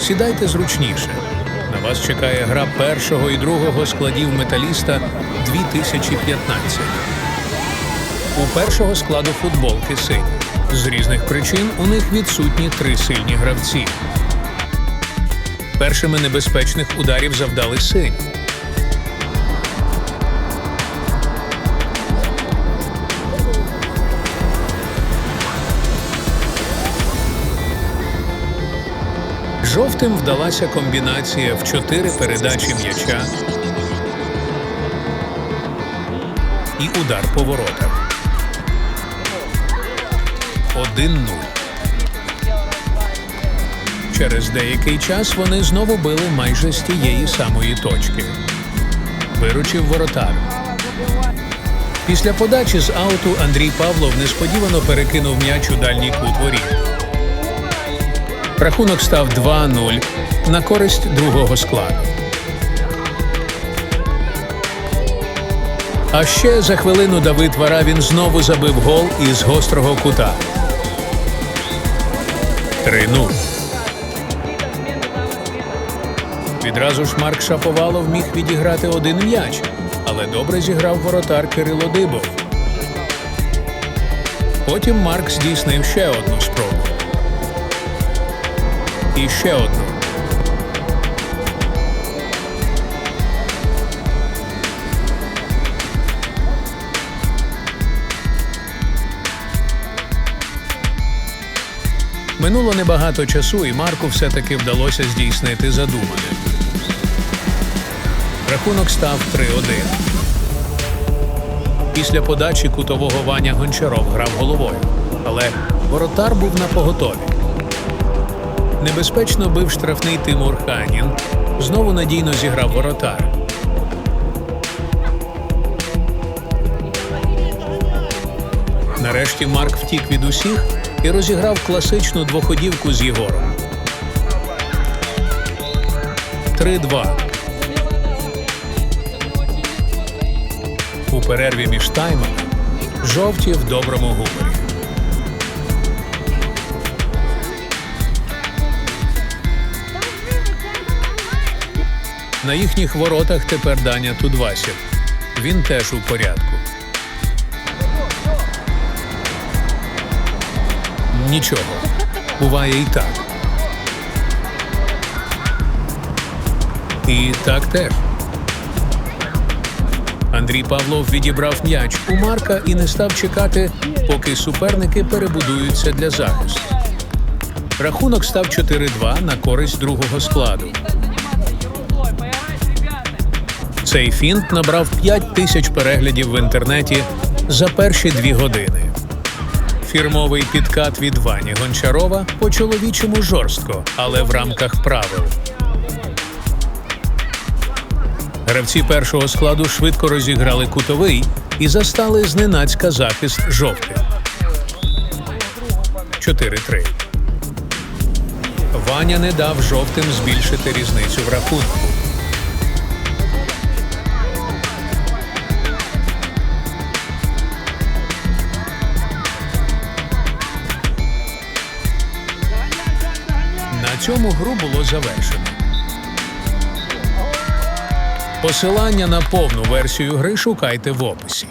Сідайте зручніше. На вас чекає гра першого і другого складів металіста 2015. У першого складу футболки синь. З різних причин у них відсутні три сильні гравці. Першими небезпечних ударів завдали сині. Жовтим вдалася комбінація в чотири передачі м'яча і удар по воротах. 1-0. Через деякий час вони знову били майже з тієї самої точки. Виручив воротар. Після подачі з ауту Андрій Павлов несподівано перекинув м'яч у дальній кут воріт. Рахунок став 2-0 на користь другого складу. А ще за хвилину Давид Варавін знову забив гол із гострого кута. 3-0. Відразу ж Марк Шаповалов міг відіграти один м'яч, але добре зіграв воротар Кирило Дибов. Потім Марк здійснив ще одну спробу. І ще одну. Минуло небагато часу, і Марку все-таки вдалося здійснити задумане. Рахунок став 3-1. Після подачі кутового Ваня Гончаров грав головою, але воротар був на поготові. Небезпечно бив штрафний Тимур Ханін. Знову надійно зіграв воротар. Нарешті Марк втік від усіх і розіграв класичну двоходівку з Єгором. 3-2. У перерві між таймами жовті в доброму гуморі. На їхніх воротах тепер Даня Тудвасів. Він теж у порядку. Нічого. Буває і так. І так теж. Андрій Павлов відібрав м'яч у Марка і не став чекати, поки суперники перебудуються для захисту. Рахунок став 4-2 на користь другого складу. Цей фінт набрав 5 тисяч переглядів в інтернеті за перші дві години. Фірмовий підкат від Вані Гончарова по чоловічому жорстко, але в рамках правил. Гравці першого складу швидко розіграли кутовий і застали зненацька захист жовтих. 4-3. Ваня не дав жовтим збільшити різницю в рахунку. Цьому гру було завершено. Посилання на повну версію гри шукайте в описі.